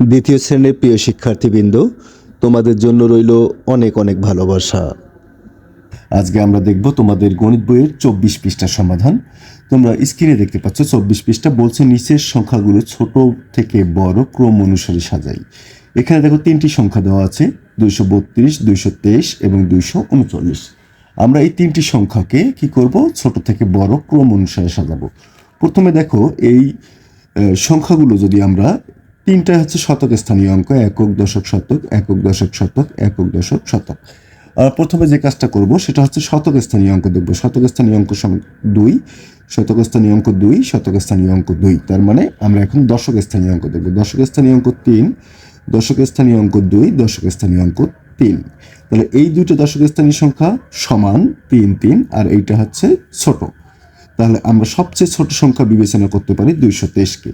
দ্বিতীয় শ্রেণির প্রিয় শিক্ষার্থীবৃন্দ, তোমাদের জন্য রইল অনেক অনেক ভালোবাসা। আজকে আমরা দেখব তোমাদের গণিত বইয়ের চব্বিশ পৃষ্ঠার সমাধান। তোমরা স্ক্রিনে দেখতে পাচ্ছ, চব্বিশ পৃষ্ঠা বলছে নিচের সংখ্যাগুলো ছোট থেকে বড় ক্রম অনুসারে সাজাই। এখানে দেখো তিনটি সংখ্যা দেওয়া আছে, দুইশো বত্রিশ, দুইশো তেইশ এবং দুইশো উনচল্লিশ। আমরা এই তিনটি সংখ্যাকে কি করব? ছোট থেকে বড় ক্রম অনুসারে সাজাবো। প্রথমে দেখো এই সংখ্যাগুলো যদি আমরা তিনটা হচ্ছে শতক স্থানীয় অঙ্ক, একক, দশক, শতক, একক, দশক, শতক, একক, দশক, শতক। প্রথমে যে কাজটা করব, সেটা হচ্ছে শতক স্থানীয় অঙ্ক দেখব। শতক স্থানীয় অঙ্ক দুই, শতক স্থানীয় অঙ্ক দুই, শতক স্থানীয় অঙ্ক দুই। তার মানে আমরা এখন দশক স্থানীয় অঙ্ক দেখব। দশক স্থানীয় অঙ্ক তিন, দশক স্থানীয় অঙ্ক দুই, দশক স্থানীয় অঙ্ক তিন। তাহলে এই দুটো দশক স্থানীয় সংখ্যা সমান তিন তিন, আর এইটা হচ্ছে ছোট। তাহলে আমরা সবচেয়ে ছোট সংখ্যা বিবেচনা করতে পারি দুইশো তেইশকে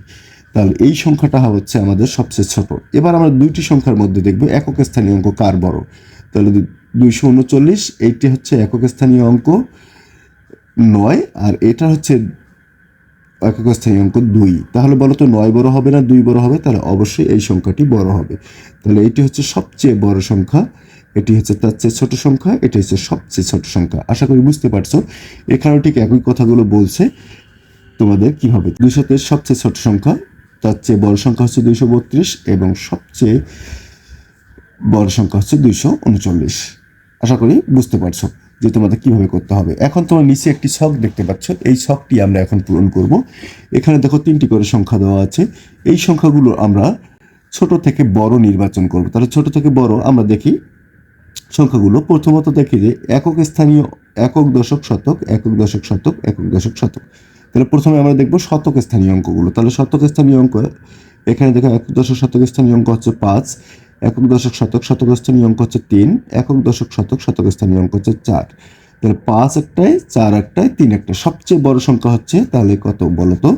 তাহলে এই সংখ্যাটা হচ্ছে আমাদের সবচেয়ে ছোট। এবার আমরা দুইটি সংখ্যার মধ্যে দেখব, একক স্থানীয় অঙ্ক কার বড়? তাহলে দুইশো উনচল্লিশ, এইটি হচ্ছে একক স্থানীয় অঙ্ক নয়, আর এটা হচ্ছে একক স্থানীয় অঙ্ক দুই। তাহলে বলো তো নয় বড় হবে না দুই বড় হবে? তাহলে অবশ্যই এই সংখ্যাটি বড় হবে। তাহলে এটি হচ্ছে সবচেয়ে বড় সংখ্যা, এটি হচ্ছে তার চেয়ে ছোট সংখ্যা, এটি হচ্ছে সবচেয়ে ছোট সংখ্যা। আশা করি বুঝতে পারছ? এখানেও ঠিক একই কথাগুলো বলছে তোমাদের কি হবে তেইশ সবচেয়ে ছোট সংখ্যা তার চেয়ে বড় সংখ্যা হচ্ছে দুইশো বত্রিশ এবং সবচেয়ে বড় সংখ্যা হচ্ছে দুইশো উনচল্লিশ। আশা করি বুঝতে পারছ যে তোমাদের কীভাবে করতে হবে। এখন তোমার নিচে একটি ছক দেখতে পাচ্ছ। এই ছকটি আমরা এখন পূরণ করব। এখানে দেখো তিনটি করে সংখ্যা দেওয়া আছে। এই সংখ্যাগুলো আমরা ছোট থেকে বড় নির্বাচন করব। তাহলে ছোট থেকে বড় আমরা দেখি সংখ্যাগুলো। প্রথমত দেখি যে একক স্থানীয় একক দশক শতক, একক দশক শতক, একক দশক শতক। তাহলে প্রথমে আমরা দেখব শতক স্থানীয় অঙ্কগুলো। তাহলে শতক স্থানীয় অঙ্ক, এখানে দেখো একক দশক শতক স্থানীয় অঙ্ক হচ্ছে পাঁচ, একক দশক, শতক শতক স্থানীয় অঙ্ক হচ্ছে তিন, একক দশক, শতক শতক স্থানীয় অঙ্ক হচ্ছে চার। তাহলে পাঁচ একটায়, চার একটায়, তিন একটা সবচেয়ে বড় সংখ্যা হচ্ছে, তাহলে কত বলো তো?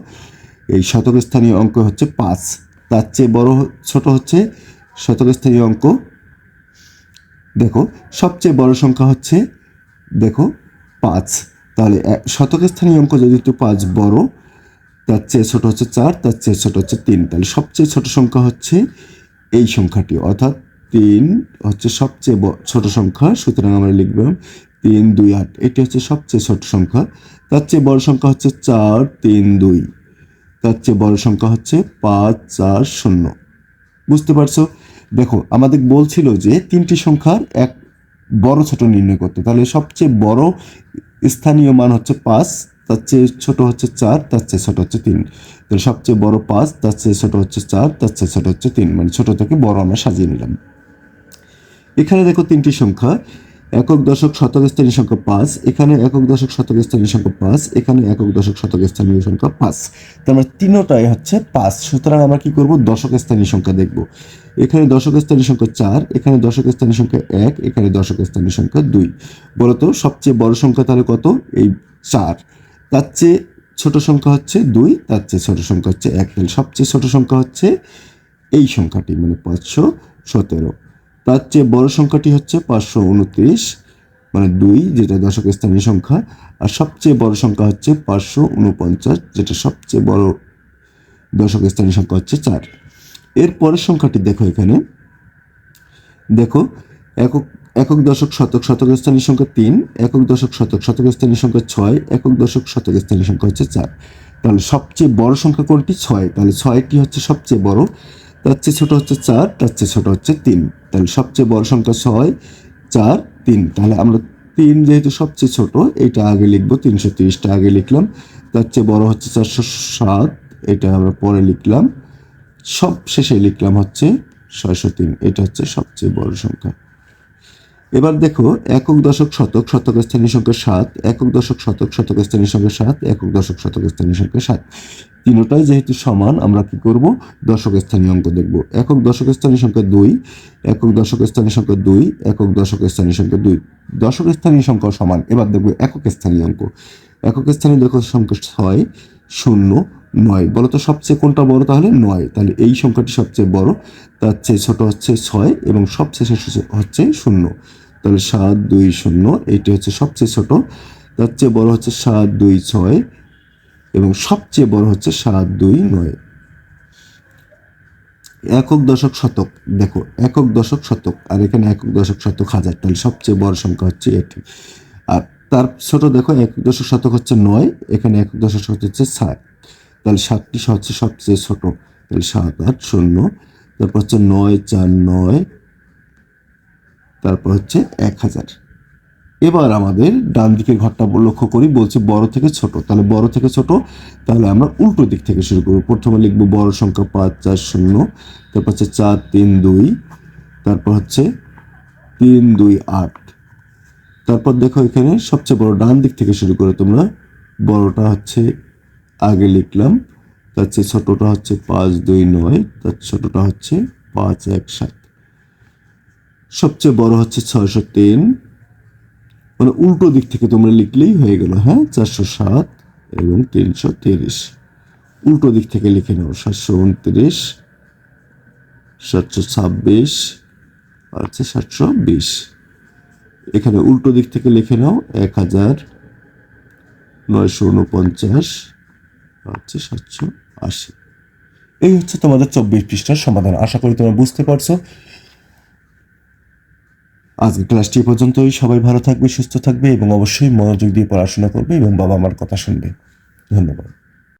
এই শতক স্থানীয় অঙ্ক হচ্ছে পাঁচ। তার চেয়ে বড় ছোট হচ্ছে শতক স্থানীয় অঙ্ক। দেখো, সবচেয়ে বড় সংখ্যা হচ্ছে, দেখো, পাঁচ। তাহলে শতক স্থানীয় অঙ্ক যদি একটু পাঁচ বড়, তার চেয়ে ছোট হচ্ছে চার, তার চেয়ে ছোট হচ্ছে তিন। তাহলে সবচেয়ে ছোট সংখ্যা হচ্ছে এই সংখ্যাটি, অর্থাৎ তিন হচ্ছে সবচেয়ে ছোট সংখ্যা, সুতরাং আমরা লিখলাম তিন, দুই, আট। এটি হচ্ছে সবচেয়ে ছোট সংখ্যা। তার চেয়ে বড় সংখ্যা হচ্ছে চার, তিন, দুই। তার চেয়ে বড় সংখ্যা হচ্ছে পাঁচ, চার, শূন্য। বুঝতে পারছ? দেখো, আমাদের বলছিল যে তিনটি সংখ্যার এক বড় ছোট নির্ণয় করতে। তাহলে সবচেয়ে বড় স্থানীয় মান হচ্ছে পাঁচ, তার চেয়ে ছোট হচ্ছে চার, তার চেয়ে ছোট হচ্ছে তিন। তাহলে সবচেয়ে বড় পাঁচ, তার চেয়ে ছোট হচ্ছে চার, তার চেয়ে ছোট হচ্ছে তিন। মানে ছোট থেকে বড় আমরা সাজিয়ে নিলাম। এখানে দেখো তিনটি সংখ্যা। একক দশক শতক স্থানীয় সংখ্যা পাঁচ, এখানে একক দশক শতক স্থানীয় সংখ্যা পাঁচ, এখানে একক দশক শতক স্থানীয় সংখ্যা পাঁচ। তার মানে তিনোটাই হচ্ছে পাঁচ। সুতরাং আমরা কি করব? দশক স্থানীয় সংখ্যা দেখব। এখানে দশক স্থানীয় সংখ্যা চার, এখানে দশক স্থানীয় সংখ্যা এক, এখানে দশক স্থানীয় সংখ্যা দুই। বলতো সবচেয়ে বড় সংখ্যা তাহলে কত? এই চার। তার চেয়ে ছোট সংখ্যা হচ্ছে দুই, তার চেয়ে ছোট সংখ্যা হচ্ছে এক। তাহলে সবচেয়ে ছোট সংখ্যা হচ্ছে এই সংখ্যাটি মানে পাঁচশো সতেরো। তার চেয়ে বড় সংখ্যাটি হচ্ছে পাঁচশো উনত্রিশ মানে দুই, যেটা দশক স্থানীয় সংখ্যা, আর সবচেয়ে বড় সংখ্যা হচ্ছে পাঁচশো উনপঞ্চাশ, যেটা সবচেয়ে বড় দশক স্থানীয় সংখ্যা হচ্ছে চার। এর পরের সংখ্যাটি দেখো এখানে। দেখো, একক একক দশক শতক শতক স্থানীয় সংখ্যা তিন, একক দশক শতক শতক স্থানীয় সংখ্যা ছয়, একক দশক শতক স্থানীয় সংখ্যা হচ্ছে চার। তাহলে সবচেয়ে বড় সংখ্যা কোনটি? ছয়। তাহলে ছয়টি হচ্ছে সবচেয়ে বড় তার চেয়ে ছোট হচ্ছে চার, তার চেয়ে ছোট হচ্ছে তিন। তাহলে সবচেয়ে বড় সংখ্যা ছয়, চার, তিন। তাহলে আমরা তিন যেহেতু সবচেয়ে ছোট, এটা আগে লিখব, তিনশো তিরিশটা আগে লিখলাম। তার চেয়ে বড় হচ্ছে চারশো সাত, এটা আমরা পরে লিখলাম। সব শেষে লিখলাম হচ্ছে ছয়শো তিন, এটা হচ্ছে সবচেয়ে বড় সংখ্যা। এবার দেখো, একক দশক শতক শতক স্থানীয় সংখ্যা সাত, একক দশক শতক শতক স্থানীয় সংখ্যা সাত, একক দশক শতক স্থানীয় সংখ্যা সাত। তিনোটাই যেহেতু সমান, আমরা কি করব? দশক স্থানীয় অঙ্ক দেখব। একক দশক স্থানীয় সংখ্যা দুই, একক দশক স্থানীয় সংখ্যা দুই, একক দশক স্থানীয় সংখ্যা দুই। দশক স্থানীয় সংখ্যা সমান। এবার দেখব একক স্থানীয় অঙ্ক। একক স্থানীয় দেখো সংখ্যা ছয়, শূন্য, নয়। বলো তো সবচেয়ে কোনটা বড় তাহলে? নয়। তাহলে এই সংখ্যাটি সবচেয়ে বড়। তার চেয়ে ছোট হচ্ছে ছয় এবং সবচেয়ে শেষ হচ্ছে শূন্য। তাহলে সাত, দুই, শূন্য, এইটি হচ্ছে সবচেয়ে ছোট। তার চেয়ে বড় হচ্ছে সাত, দুই, ছয় এবং সবচেয়ে বড় হচ্ছে সাত দুই নয়। একক দশক শতক, দেখো, একক দশক শতক, আর এখানে একক দশক শতক হাজার, তাহলে সবচেয়ে বড় সংখ্যা হচ্ছে এটি। আর তার ছোট দেখো, একক দশক শতক হচ্ছে নয়, এখানে একক দশক শতক হচ্ছে সাত। তাহলে সাতটি হচ্ছে সবচেয়ে ছোট, তাহলে সাত, আট, শূন্য। তারপর হচ্ছে নয়, চার, নয়। তারপর হচ্ছে এক হাজার। এবার আমাদের ডান দিকের ঘরটা লক্ষ্য করি, বলছে বড় থেকে ছোট। তাহলে বড় থেকে ছোট, তাহলে আমরা উল্টো দিক থেকে শুরু করব। প্রথমে লিখব বড় সংখ্যা পাঁচ, চার, শূন্য, তারপর হচ্ছে চার, তিন, দুই, তারপর হচ্ছে তিন, দুই, আট। তারপর দেখো এখানে সবচেয়ে বড় ডান দিক থেকে শুরু করে তোমরা, বড়টা হচ্ছে আগে লিখলাম, তার চেয়ে ছোটটা হচ্ছে পাঁচ, দুই, নয়, তার ছোটটা হচ্ছে পাঁচ, এক, সাত। সবচেয়ে বড় হচ্ছে ছয়শো তিন মানে উল্টো দিক থেকে তোমরা লিখলেই হয়ে গেল হ্যাঁ? চারশো সাত এবং তিনশো তিরিশ। উল্টো দিক থেকে লিখে নাও, সাতশো উনত্রিশ, সাতশো ছাব্বিশ, আর হচ্ছে সাতশো বিশ। এখানে উল্টো দিক থেকে লিখে নাও, এক হাজার নয়শো উনপঞ্চাশ, আর হচ্ছে সাতশো আশি। এই হচ্ছে তোমাদের চব্বিশ পৃষ্ঠার সমাধান। আশা করি তোমরা বুঝতে পারছ। আজকে ক্লাসটি এ পর্যন্তই। সবাই ভালো থাকবে, সুস্থ থাকবে এবং অবশ্যই মনোযোগ দিয়ে পড়াশোনা করবে এবং বাবা মার কথা শুনবে। ধন্যবাদ।